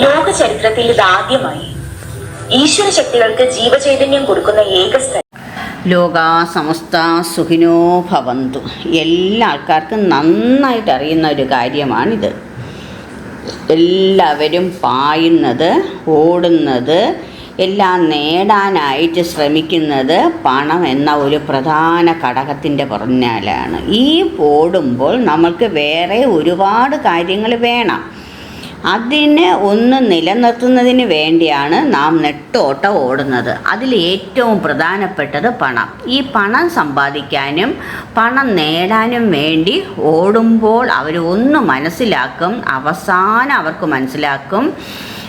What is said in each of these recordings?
ലോക ചരിത്രത്തിൽ ഇതാദ്യമായി ഈശ്വര ശക്തികൾക്ക് ജീവചൈതന്യം കൊടുക്കുന്ന ഏക സ്ഥലം. ലോക സമസ്ത സുഖിനോ ഭവന്തു. എല്ലാ ആൾക്കാർക്കും നന്നായിട്ട് അറിയുന്ന ഒരു കാര്യമാണിത്. എല്ലാവരും പായുന്നത് ഓടുന്നത് എല്ലാം നേടാനായിട്ട് ശ്രമിക്കുന്നത് പണം എന്ന ഒരു പ്രധാന ഘടകത്തിന്റെ പറഞ്ഞാലാണ്. ഈ ഓടുമ്പോൾ നമ്മൾക്ക് വേറെ ഒരുപാട് കാര്യങ്ങൾ വേണം. അതിനെ ഒന്ന് നിലനിർത്തുന്നതിന് വേണ്ടിയാണ് നാം നെട്ടോട്ട ഓടുന്നത്. അതിൽ ഏറ്റവും പ്രധാനപ്പെട്ടത് പണം. ഈ പണം സമ്പാദിക്കാനും പണം നേടാനും വേണ്ടി ഓടുമ്പോൾ അവർ ഒന്ന് മനസ്സിലാക്കും അവസാനം അവർക്ക് മനസ്സിലാക്കും.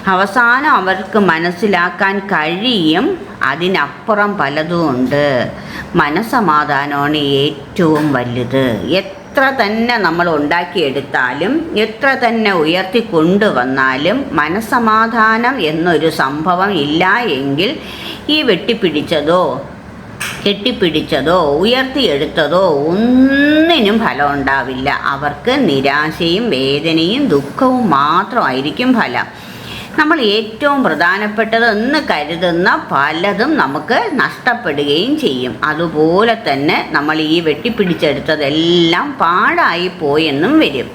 അവസാനം അവർക്ക് മനസ്സിലാക്കാൻ കഴിയും. അതിനപ്പുറം പലതും ഉണ്ട്. ഏറ്റവും വലുത്. എത്ര തന്നെ നമ്മൾ ഉണ്ടാക്കിയെടുത്താലും എത്ര തന്നെ ഉയർത്തി കൊണ്ടുവന്നാലും മനസമാധാനം എന്നൊരു സംഭവം ഇല്ല എങ്കിൽ ഈ വെട്ടിപ്പിടിച്ചതോ കെട്ടിപ്പിടിച്ചതോ ഉയർത്തിയെടുത്തതോ ഒന്നിനും ഫലം ഉണ്ടാവില്ല. അവർക്ക് നിരാശയും വേദനയും ദുഃഖവും മാത്രമായിരിക്കും ഫലം. നമ്മൾ ഏറ്റവും പ്രധാനപ്പെട്ടത് എന്ന് കരുതുന്ന പലതും നമുക്ക് നഷ്ടപ്പെടുകയും ചെയ്യും. അതുപോലെ തന്നെ നമ്മൾ ഈ വെട്ടിപ്പിടിച്ചെടുത്തതെല്ലാം പാടായി പോയെന്നും വരും.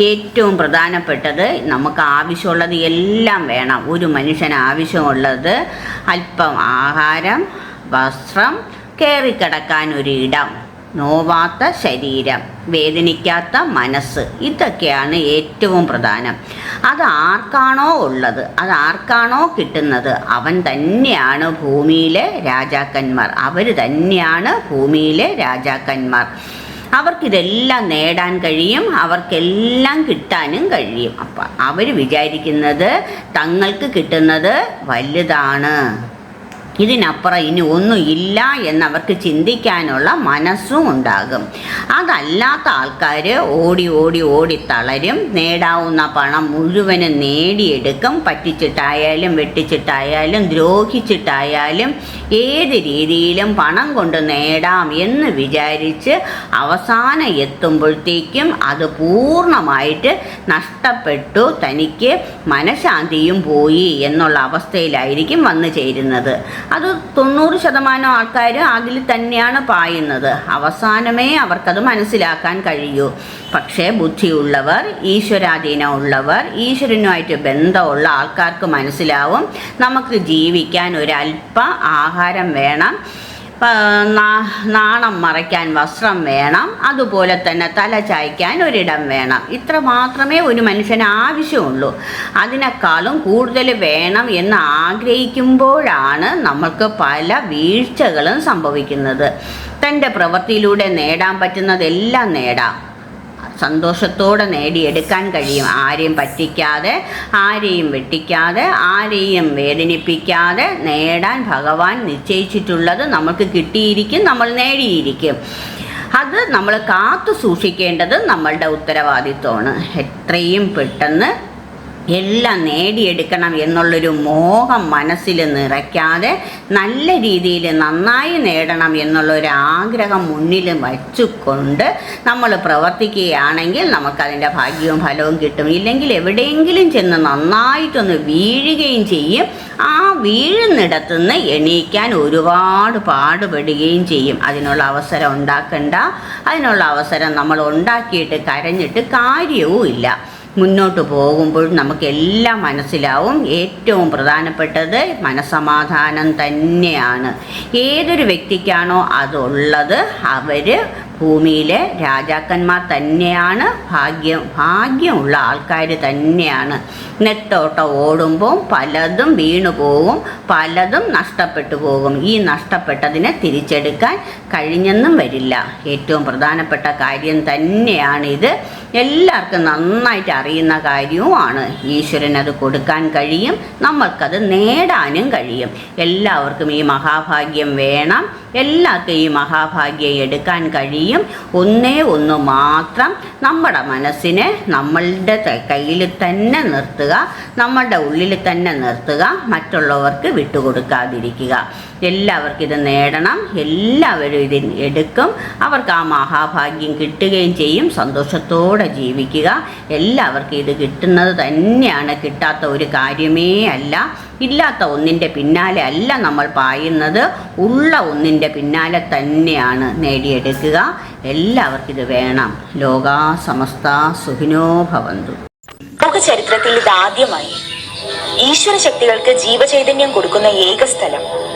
ഏറ്റവും പ്രധാനപ്പെട്ടത് നമുക്ക് ആവശ്യമുള്ളത് എല്ലാം വേണം. ഒരു മനുഷ്യന് ആവശ്യമുള്ളത് അല്പം ആഹാരം വസ്ത്രം കയറിക്കിടക്കാൻ ഒരു ഇടം. നോവാത്ത ശരീരം വേദനിക്കാത്ത മനസ്സ് ഇതൊക്കെയാണ് ഏറ്റവും പ്രധാനം. അത് ആർക്കാണോ ഉള്ളത് അത് ആർക്കാണോ കിട്ടുന്നത്? അവൻ തന്നെയാണ് ഭൂമിയിലെ രാജാക്കന്മാർ. അവർ തന്നെയാണ് ഭൂമിയിലെ രാജാക്കന്മാർ. അവർക്കിതെല്ലാം നേടാൻ കഴിയും അവർക്കെല്ലാം കിട്ടാനും കഴിയും. അപ്പം അവർ വിചാരിക്കുന്നത് തങ്ങൾക്ക് കിട്ടുന്നത് വലുതാണ്. ഇതിനപ്പുറം ഇനി ഒന്നും ഇല്ല എന്നവർക്ക് ചിന്തിക്കാനുള്ള മനസ്സും ഉണ്ടാകും. അതല്ലാത്ത ആൾക്കാർ ഓടി ഓടി ഓടി തളരും. നേടാവുന്ന പണം മുഴുവനും നേടിയെടുക്കും. പറ്റിച്ചിട്ടായാലും വെട്ടിച്ചിട്ടായാലും ദ്രോഹിച്ചിട്ടായാലും ഏത് രീതിയിലും പണം കൊണ്ട് നേടാം എന്ന് വിചാരിച്ച് അവസാനം എത്തുമ്പോഴത്തേക്കും അത് പൂർണമായിട്ട് നഷ്ടപ്പെട്ടു. തനിക്ക് മനഃശാന്തിയും പോയി എന്നുള്ള അവസ്ഥയിലായിരിക്കും വന്നു ചേരുന്നത്. അത് തൊണ്ണൂറ് ശതമാനം ആൾക്കാർ അതിൽ തന്നെയാണ് പായുന്നത്. അവസാനമേ അവർക്കത് മനസ്സിലാക്കാൻ കഴിയൂ. പക്ഷേ ബുദ്ധിയുള്ളവർ ഈശ്വരാധീനം ഉള്ളവർ ഈശ്വരനുമായിട്ട് ബന്ധമുള്ള ആൾക്കാർക്ക് മനസ്സിലാവും. നമുക്ക് ജീവിക്കാൻ ഒരല്പ ആഹാരം വേണം. നാണം മറയ്ക്കാൻ വസ്ത്രം വേണം. അതുപോലെ തന്നെ തല ചായ്ക്കാൻ ഒരിടം വേണം. ഇത്ര മാത്രമേ ഒരു മനുഷ്യന് ആവശ്യമുള്ളൂ. അതിനേക്കാളും കൂടുതൽ വേണം എന്ന് ആഗ്രഹിക്കുമ്പോഴാണ് നമ്മൾക്ക് പല വീഴ്ചകളും സംഭവിക്കുന്നത്. തന്റെ പ്രവൃത്തിയിലൂടെ നേടാൻ പറ്റുന്നതെല്ലാം നേടാം. സന്തോഷത്തോടെ നേടിയെടുക്കാൻ കഴിയും. ആരെയും പറ്റിക്കാതെ ആരെയും വെട്ടിക്കാതെ ആരെയും വേദനിപ്പിക്കാതെ നേടാൻ ഭഗവാൻ നിശ്ചയിച്ചിട്ടുള്ളത് നമുക്ക് കിട്ടിയിരിക്കും നമ്മൾ നേടിയിരിക്കും. അത് നമ്മൾ കാത്തു സൂക്ഷിക്കേണ്ടത് നമ്മളുടെ ഉത്തരവാദിത്വമാണ്. എത്രയും പെട്ടെന്ന് എല്ലാം നേടിയെടുക്കണം എന്നുള്ളൊരു മോഹം മനസ്സിൽ നിറയ്ക്കാതെ നല്ല രീതിയിൽ നന്നായി നേടണം എന്നുള്ളൊരു ആഗ്രഹം മുന്നിൽ വച്ചുകൊണ്ട് നമ്മൾ പ്രവർത്തിക്കുകയാണെങ്കിൽ നമുക്കതിന്റെ ഭാഗ്യവും ഫലവും കിട്ടും. ഇല്ലെങ്കിൽ എവിടെയെങ്കിലും ചെന്ന് നന്നായിട്ടൊന്ന് വീഴുകയും ചെയ്യും. ആ വീഴുന്നിടത്തുനിന്ന് എണീക്കാൻ ഒരുപാട് പാടുപെടുകയും ചെയ്യും. അതിനുള്ള അവസരം ഉണ്ടാക്കണ്ട. അതിനുള്ള അവസരം നമ്മൾ ഉണ്ടാക്കിയിട്ട് കരഞ്ഞിട്ട് കാര്യവും ഇല്ല മുന്നോട്ട് പോകുമ്പോൾ നമുക്കെല്ലാം മനസ്സിലാവും. ഏറ്റവും പ്രധാനപ്പെട്ടത് മനസമാധാനം തന്നെയാണ്. ഏതൊരു വ്യക്തിക്കാണോ അതുള്ളത് അവർ ഭൂമിയിലെ രാജാക്കന്മാർ തന്നെയാണ്. ഭാഗ്യം ഭാഗ്യമുള്ള ആൾക്കാർ തന്നെയാണ്. നെട്ടോട്ട ഓടുമ്പോൾ പലതും വീണു പോകും പലതും നഷ്ടപ്പെട്ടു പോകും. ഈ നഷ്ടപ്പെട്ടതിനെ തിരിച്ചെടുക്കാൻ കഴിഞ്ഞെന്നും വരില്ല. ഏറ്റവും പ്രധാനപ്പെട്ട കാര്യം തന്നെയാണിത്. എല്ലാവർക്കും നന്നായിട്ട് അറിയുന്ന കാര്യവുമാണ്. ഈശ്വരൻ അത് കൊടുക്കാൻ കഴിയും നമ്മൾക്കത് നേടാനും കഴിയും. എല്ലാവർക്കും ഈ മഹാഭാഗ്യം വേണം. എല്ലാവർക്കും ഈ മഹാഭാഗ്യം എടുക്കാൻ കഴിയും. ഒന്നേ ഒന്ന് മാത്രം നമ്മുടെ മനസ്സിനെ നമ്മളുടെ കയ്യിൽ തന്നെ നിർത്തുക നമ്മളുടെ ഉള്ളിൽ തന്നെ നിർത്തുക മറ്റുള്ളവർക്ക് വിട്ടുകൊടുക്കാതിരിക്കുക. എല്ലാവർക്കും ഇത് നേടണം. എല്ലാവരും ഇത് എടുക്കും. അവർക്ക് ആ മഹാഭാഗ്യം കിട്ടുകയും ചെയ്യും. സന്തോഷത്തോടെ ജീവിക്കുക. എല്ലാവർക്കും ഇത് കിട്ടുന്നത് തന്നെയാണ്. കിട്ടാത്ത ഒരു കാര്യമേ അല്ല. ഇല്ലാത്ത ഒന്നിന്റെ പിന്നാലെ അല്ല നമ്മൾ പായുന്നത്. ഉള്ള ഒന്നിന്റെ പിന്നാലെ തന്നെയാണ് നേടിയെടുക്കുക. എല്ലാവർക്കും ഇത് വേണം. ലോകാ സമസ്ത സുഖിനോ ഭവന്തു. ലോക ചരിത്രത്തിൽ ഇത് ആദ്യമായി. ഈശ്വര ശക്തികൾക്ക് ജീവചൈതന്യം കൊടുക്കുന്ന ഏക സ്ഥലം.